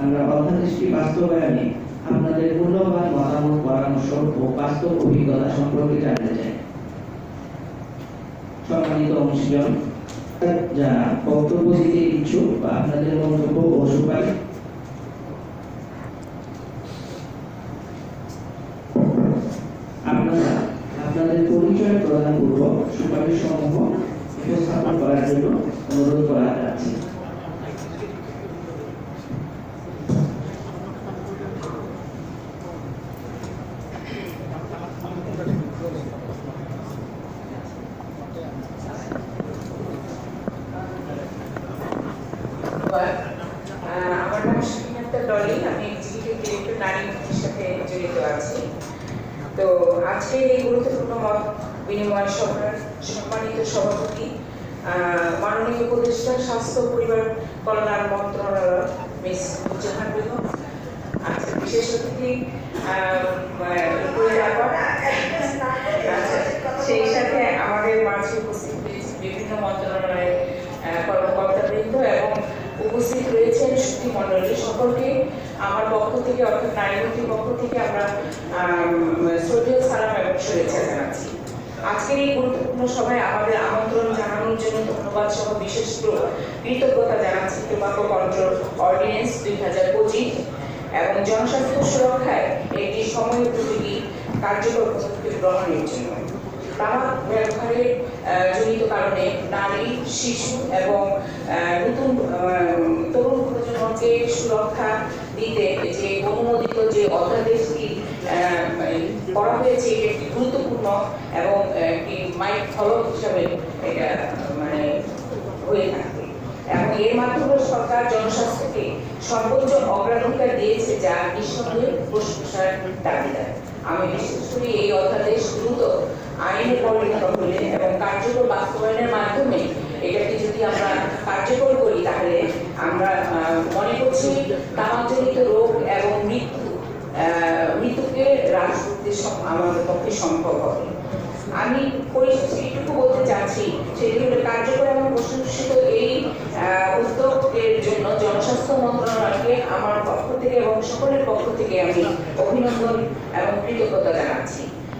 আমরা অধ্যাদেশটি বাস্তবায়নে আপনাদের মূল্যবান মতামত পরামর্শ ও বাস্তব অভিজ্ঞতা সম্পর্কে জানতে চাই। সম্মানিত অনুশীলন যারা বক্তব্য দিতে ইচ্ছুক বা আপনাদের মন্তব্য ও সুপারিশ পরিচয় প্রদান পূর্বক সুপারিশ সমূহ উপস্থাপন করার জন্য অনুরোধ করা যাচ্ছে। ধন্যবাদ। আমার নাম শিরিন আক্তার ডলি আমি এক্সিকিউটিভ ডিরেক্টর নারী মুক্তির সাথে জড়িত আছি। তো আজকে এই গুরুত্বপূর্ণ মত বিনিময় সভার সম্মানিত সভাপতি মাননীয় উপদেষ্টা স্বাস্থ্য পরিবার কল্যাণ মন্ত্রণালয় মিস জাহান বেগম। আজকে বিশেষ অতিথি আচ্ছা, সেই সাথে আমাদের মাঝে উপস্থিত বিভিন্ন মন্ত্রণালয়ের সকলকে আমার পক্ষ থেকে অর্থাৎ নারীমন্ত্রীর পক্ষ থেকে আমরা আম, শ্রদ্ধেয় সালাম এবং শুভেচ্ছা জানাচ্ছি। আজকের এই গুরুত্বপূর্ণ সভায় আমাদের আমন্ত্রণ জানানোর জন্য ধন্যবাদ সহ বিশেষ কৃতজ্ঞতা জানাচ্ছি টোবাকো কন্ট্রোল অর্ডিন্যান্স দুই হাজার পঁচিশ এবং জনস্বাস্থ্য সুরক্ষায় একটি সময় উপযোগী কার্যকর পদক্ষেপ গ্রহণের জন্য। তামাক ব্যবহারের জনিত কারণে নারী শিশু এবং প্রজন্মকে সুরক্ষা দিতে, যে অনুমোদিত যে অধ্যাদেশটি করা হয়েছে, এটি একটি গুরুত্বপূর্ণ এবং একটি মাইক ফলক হিসাবে এটা মানে হয়ে থাকে। এবং এর মাধ্যমে সরকার জনস্বাস্থ্যকে সর্বোচ্চ অগ্রাধিকার দিয়েছে যা নিঃসন্দেহে প্রশংসার দাবিদার। আমি বিশেষ করে এই অধ্যাদেশ দ্রুত আইনে পরিণত হলে এবং কার্যকর বাস্তবায়নের মাধ্যমে এটাকে যদি আমরা কার্যকর করি তাহলে আমরা আহ, মনে করছি তামাকজনিত রোগ এবং মৃত্যু মৃত্যুকে হ্রাস করতে আমাদের পক্ষে সম্ভব হবে। আমি পরিশেষে এইটুকু বলতে চাচ্ছি সেটি হলো কার্যকর এবং প্রশংসিত এই উদ্যোগের জন্য জনস্বাস্থ্য মন্ত্রণালয়কে আমার পক্ষ থেকে এবং সকলের পক্ষ থেকে আমি অভিনন্দন এবং কৃতজ্ঞতা জানাচ্ছি।